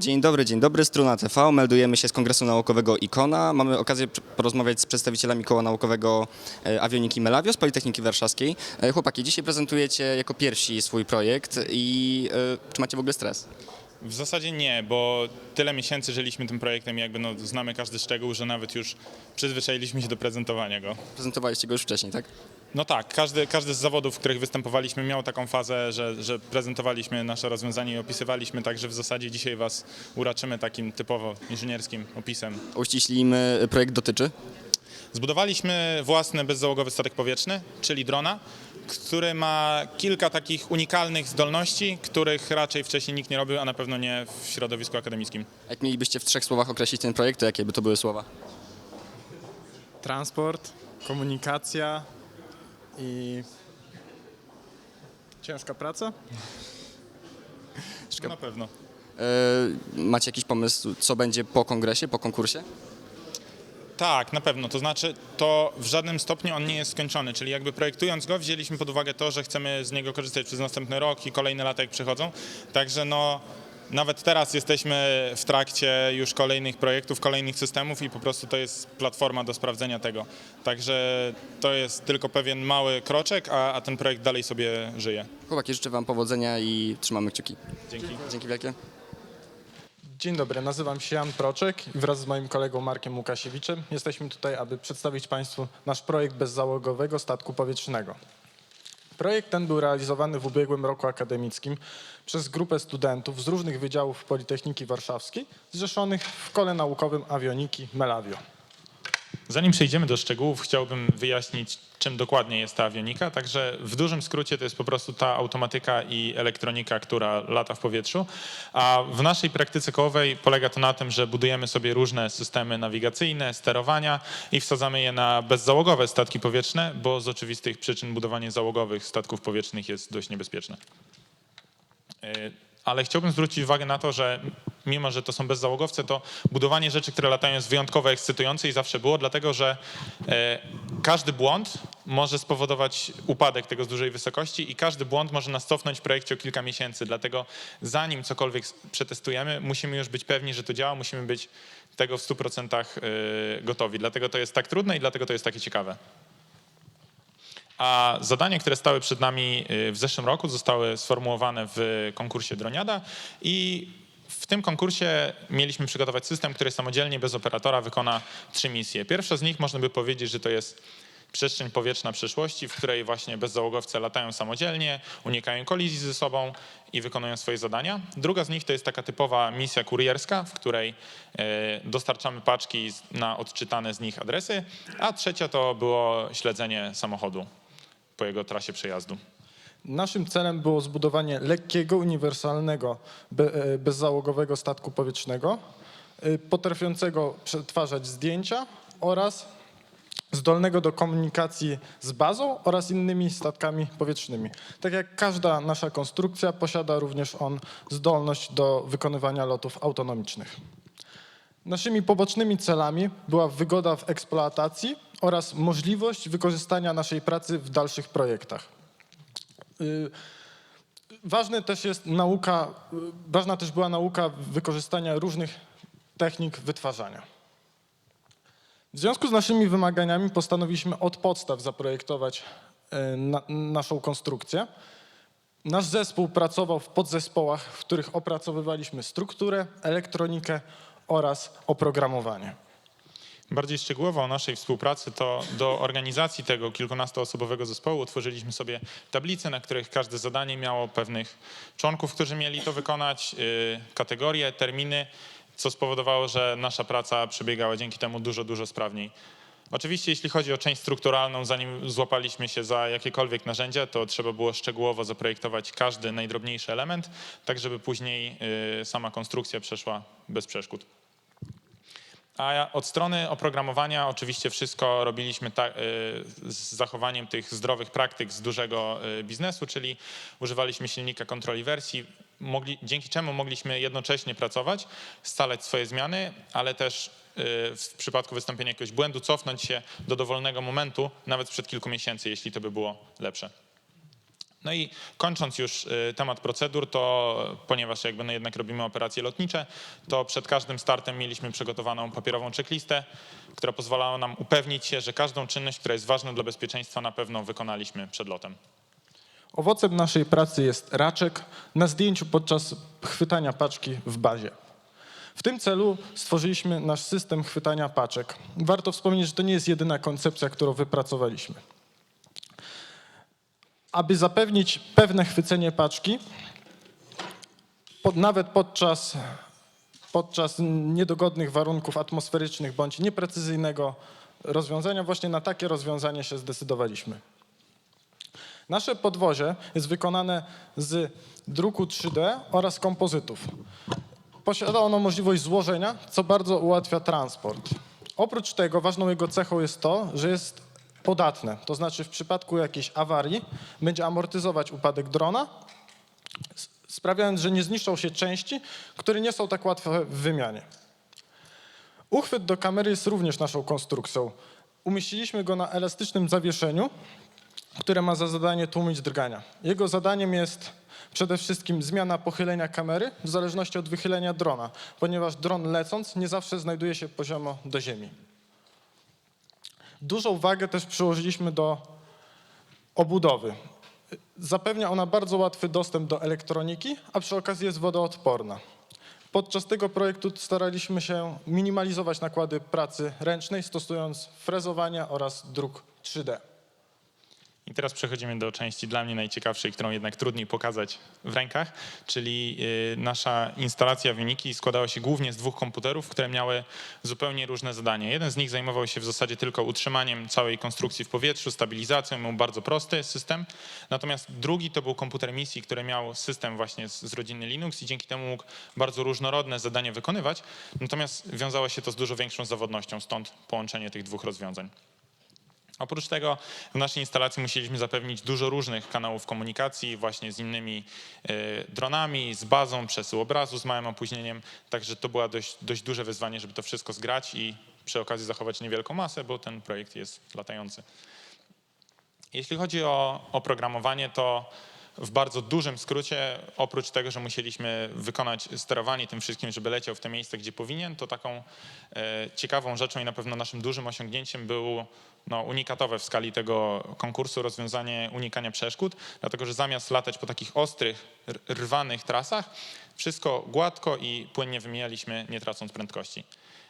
Dzień dobry, dzień dobry, Struna TV. Meldujemy się z Kongresu Naukowego IKONA. Mamy okazję porozmawiać z przedstawicielami Koła Naukowego e, Awioniki Melavio z Politechniki Warszawskiej. E, Chłopaki, dzisiaj prezentujecie jako pierwsi swój projekt i e, czy macie w ogóle stres? W zasadzie nie, bo tyle miesięcy żyliśmy tym projektem i jakby no, znamy każdy szczegół, że nawet już przyzwyczailiśmy się do prezentowania go. Prezentowaliście go już wcześniej, tak? No tak, każdy, każdy z zawodów, w których występowaliśmy miał taką fazę, że, że prezentowaliśmy nasze rozwiązanie i opisywaliśmy, także w zasadzie dzisiaj Was uraczymy takim typowo inżynierskim opisem. Uściślimy, projekt dotyczy. Zbudowaliśmy własny bezzałogowy statek powietrzny, czyli drona, który ma kilka takich unikalnych zdolności, których raczej wcześniej nikt nie robił, a na pewno nie w środowisku akademickim. Jak mielibyście w trzech słowach określić ten projekt, to jakie by to były słowa? transport, komunikacja i ciężka praca. Na pewno. E, Macie jakiś pomysł, co będzie po kongresie, po konkursie? Tak, na pewno. To znaczy, to w żadnym stopniu on nie jest skończony. Czyli jakby projektując go, wzięliśmy pod uwagę to, że chcemy z niego korzystać przez następny rok i kolejne lata, jak przychodzą. Także no, nawet teraz jesteśmy w trakcie już kolejnych projektów, kolejnych systemów i po prostu to jest platforma do sprawdzenia tego. Także to jest tylko pewien mały kroczek, a, a ten projekt dalej sobie żyje. Chłopaki, życzę Wam powodzenia i trzymamy kciuki. Dzięki. Dzięki wielkie. Dzień dobry, nazywam się Jan Proczek i wraz z moim kolegą Markiem Łukasiewiczem jesteśmy tutaj, aby przedstawić Państwu nasz projekt bezzałogowego statku powietrznego. Projekt ten był realizowany w ubiegłym roku akademickim przez grupę studentów z różnych wydziałów Politechniki Warszawskiej zrzeszonych w kole naukowym awioniki Melavio. Zanim przejdziemy do szczegółów, chciałbym wyjaśnić, czym dokładnie jest ta awionika. Także w dużym skrócie to jest po prostu ta automatyka i elektronika, która lata w powietrzu. A w naszej praktyce kołowej polega to na tym, że budujemy sobie różne systemy nawigacyjne, sterowania i wsadzamy je na bezzałogowe statki powietrzne, bo z oczywistych przyczyn budowanie załogowych statków powietrznych jest dość niebezpieczne. Y, Ale chciałbym zwrócić uwagę na to, że mimo, że to są bezzałogowce, to budowanie rzeczy, które latają jest wyjątkowo ekscytujące i zawsze było, dlatego że e, każdy błąd może spowodować upadek tego z dużej wysokości i każdy błąd może nas cofnąć w projekcie o kilka miesięcy. Dlatego zanim cokolwiek przetestujemy, musimy już być pewni, że to działa, musimy być tego w 100% y, gotowi. Dlatego to jest tak trudne i dlatego to jest takie ciekawe. A zadania, które stały przed nami y, w zeszłym roku, zostały sformułowane w konkursie Droniada i w tym konkursie mieliśmy przygotować system, który samodzielnie, bez operatora wykona trzy misje. Pierwsza z nich można by powiedzieć, że to jest przestrzeń powietrzna przyszłości, w której właśnie bezzałogowce latają samodzielnie, unikają kolizji ze sobą i wykonują swoje zadania. Druga z nich to jest taka typowa misja kurierska, w której e, dostarczamy paczki na odczytane z nich adresy, a trzecia to było śledzenie samochodu po jego trasie przejazdu. Naszym celem było zbudowanie lekkiego, uniwersalnego, e, bezzałogowego statku powietrznego, e, potrafiącego przetwarzać zdjęcia oraz zdolnego do komunikacji z bazą oraz innymi statkami powietrznymi. Tak jak każda nasza konstrukcja, posiada również on zdolność do wykonywania lotów autonomicznych. Naszymi pobocznymi celami była wygoda w eksploatacji oraz możliwość wykorzystania naszej pracy w dalszych projektach. Y, Ważne też jest nauka, y, ważna też była nauka wykorzystania różnych technik wytwarzania. W związku z naszymi wymaganiami postanowiliśmy od podstaw zaprojektować y, na, naszą konstrukcję. Nasz zespół pracował w podzespołach, w których opracowywaliśmy strukturę, elektronikę oraz oprogramowanie. Bardziej szczegółowo o naszej współpracy, to do organizacji tego kilkunastoosobowego zespołu utworzyliśmy sobie tablice, na których każde zadanie miało pewnych członków, którzy mieli to wykonać, yy, kategorie, terminy, co spowodowało, że nasza praca przebiegała dzięki temu dużo, dużo sprawniej. Oczywiście, jeśli chodzi o część strukturalną, zanim złapaliśmy się za jakiekolwiek narzędzia, to trzeba było szczegółowo zaprojektować każdy najdrobniejszy element, tak żeby później yy, sama konstrukcja przeszła bez przeszkód. A od strony oprogramowania oczywiście wszystko robiliśmy ta, y, z zachowaniem tych zdrowych praktyk z dużego y, biznesu, czyli używaliśmy silnika kontroli wersji, mogli, dzięki czemu mogliśmy jednocześnie pracować, scalać swoje zmiany, ale też y, w przypadku wystąpienia jakiegoś błędu cofnąć się do dowolnego momentu, nawet sprzed kilku miesięcy, jeśli to by było lepsze. No i kończąc już y, temat procedur, to ponieważ jakby no jednak robimy operacje lotnicze, to przed każdym startem mieliśmy przygotowaną papierową checklistę, która pozwalała nam upewnić się, że każdą czynność, która jest ważna dla bezpieczeństwa, na pewno wykonaliśmy przed lotem. Owocem naszej pracy jest raczek na zdjęciu podczas chwytania paczki w bazie. W tym celu stworzyliśmy nasz system chwytania paczek. Warto wspomnieć, że to nie jest jedyna koncepcja, którą wypracowaliśmy. Aby zapewnić pewne chwycenie paczki, pod, nawet podczas, podczas niedogodnych warunków atmosferycznych bądź nieprecyzyjnego rozwiązania, właśnie na takie rozwiązanie się zdecydowaliśmy. Nasze podwozie jest wykonane z druku 3D oraz kompozytów. Posiada ono możliwość złożenia, co bardzo ułatwia transport. Oprócz tego ważną jego cechą jest to, że jest podatne, to znaczy w przypadku jakiejś awarii będzie amortyzować upadek drona, sprawiając, że nie zniszczą się części, które nie są tak łatwe w wymianie. Uchwyt do kamery jest również naszą konstrukcją. Umieściliśmy go na elastycznym zawieszeniu, które ma za zadanie tłumić drgania. Jego zadaniem jest przede wszystkim zmiana pochylenia kamery w zależności od wychylenia drona, ponieważ dron lecąc nie zawsze znajduje się poziomo do ziemi. Dużą wagę też przyłożyliśmy do obudowy. Zapewnia ona bardzo łatwy dostęp do elektroniki, a przy okazji jest wodoodporna. Podczas tego projektu staraliśmy się minimalizować nakłady pracy ręcznej, stosując frezowanie oraz druk 3D. I teraz przechodzimy do części dla mnie najciekawszej, którą jednak trudniej pokazać w rękach, czyli y, nasza instalacja Uniki składała się głównie z dwóch komputerów, które miały zupełnie różne zadania. Jeden z nich zajmował się w zasadzie tylko utrzymaniem całej konstrukcji w powietrzu, stabilizacją, miał bardzo prosty system. Natomiast drugi to był komputer misji, który miał system właśnie z, z rodziny Linux i dzięki temu mógł bardzo różnorodne zadania wykonywać. Natomiast wiązało się to z dużo większą zawodnością, stąd połączenie tych dwóch rozwiązań. Oprócz tego w naszej instalacji musieliśmy zapewnić dużo różnych kanałów komunikacji właśnie z innymi e, dronami, z bazą, przesył obrazu z małym opóźnieniem, także to było dość, dość duże wyzwanie, żeby to wszystko zgrać i przy okazji zachować niewielką masę, bo ten projekt jest latający. Jeśli chodzi o oprogramowanie, to w bardzo dużym skrócie, oprócz tego, że musieliśmy wykonać sterowanie tym wszystkim, żeby leciał w te miejsce, gdzie powinien, to taką e, ciekawą rzeczą i na pewno naszym dużym osiągnięciem było no, unikatowe w skali tego konkursu rozwiązanie unikania przeszkód, dlatego że zamiast latać po takich ostrych, rwanych trasach, wszystko gładko i płynnie wymijaliśmy, nie tracąc prędkości.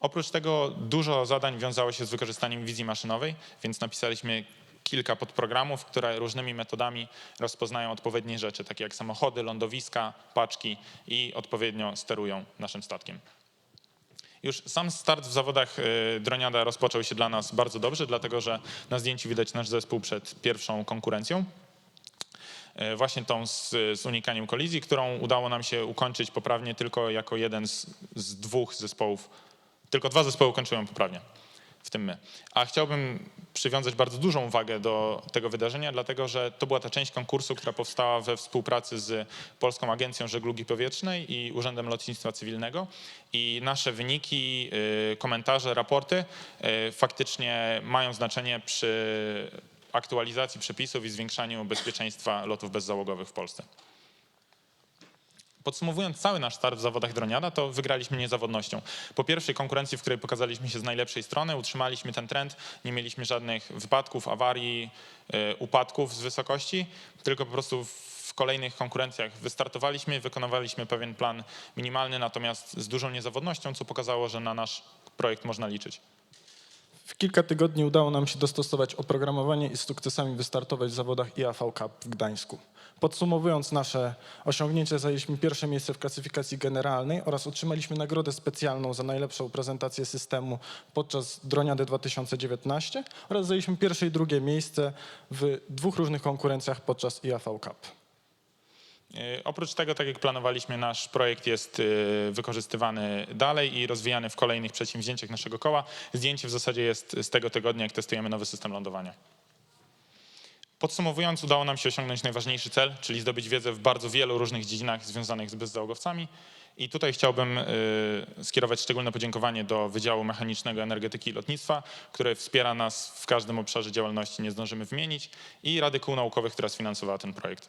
Oprócz tego dużo zadań wiązało się z wykorzystaniem wizji maszynowej, więc napisaliśmy kilka podprogramów, które różnymi metodami rozpoznają odpowiednie rzeczy, takie jak samochody, lądowiska, paczki i odpowiednio sterują naszym statkiem. Już sam start w zawodach y, droniada rozpoczął się dla nas bardzo dobrze, dlatego że na zdjęciu widać nasz zespół przed pierwszą konkurencją. Y, Właśnie tą z, z unikaniem kolizji, którą udało nam się ukończyć poprawnie tylko jako jeden z, z dwóch zespołów. Tylko dwa zespoły kończyły ją poprawnie, w tym my. A chciałbym przywiązać bardzo dużą wagę do tego wydarzenia, dlatego że to była ta część konkursu, która powstała we współpracy z Polską Agencją Żeglugi Powietrznej i Urzędem Lotnictwa Cywilnego. I nasze wyniki, y, komentarze, raporty y, faktycznie mają znaczenie przy aktualizacji przepisów i zwiększaniu bezpieczeństwa lotów bezzałogowych w Polsce. Podsumowując cały nasz start w zawodach droniada, to wygraliśmy niezawodnością. Po pierwszej konkurencji, w której pokazaliśmy się z najlepszej strony, utrzymaliśmy ten trend, nie mieliśmy żadnych wypadków, awarii, y, upadków z wysokości, tylko po prostu w kolejnych konkurencjach wystartowaliśmy, wykonywaliśmy pewien plan minimalny, natomiast z dużą niezawodnością, co pokazało, że na nasz projekt można liczyć. W kilka tygodni udało nam się dostosować oprogramowanie i z sukcesami wystartować w zawodach IAV Cup w Gdańsku. Podsumowując nasze osiągnięcia, zajęliśmy pierwsze miejsce w klasyfikacji generalnej oraz otrzymaliśmy nagrodę specjalną za najlepszą prezentację systemu podczas Droniady 2019 oraz zajęliśmy pierwsze i drugie miejsce w dwóch różnych konkurencjach podczas IAV Cup. E, Oprócz tego, tak jak planowaliśmy, nasz projekt jest e, wykorzystywany dalej i rozwijany w kolejnych przedsięwzięciach naszego koła. Zdjęcie w zasadzie jest z tego tygodnia, jak testujemy nowy system lądowania. Podsumowując, udało nam się osiągnąć najważniejszy cel, czyli zdobyć wiedzę w bardzo wielu różnych dziedzinach związanych z bezzałogowcami. I tutaj chciałbym y, skierować szczególne podziękowanie do Wydziału Mechanicznego Energetyki i Lotnictwa, które wspiera nas w każdym obszarze działalności, nie zdążymy wymienić, i Rady Kół Naukowych, która sfinansowała ten projekt.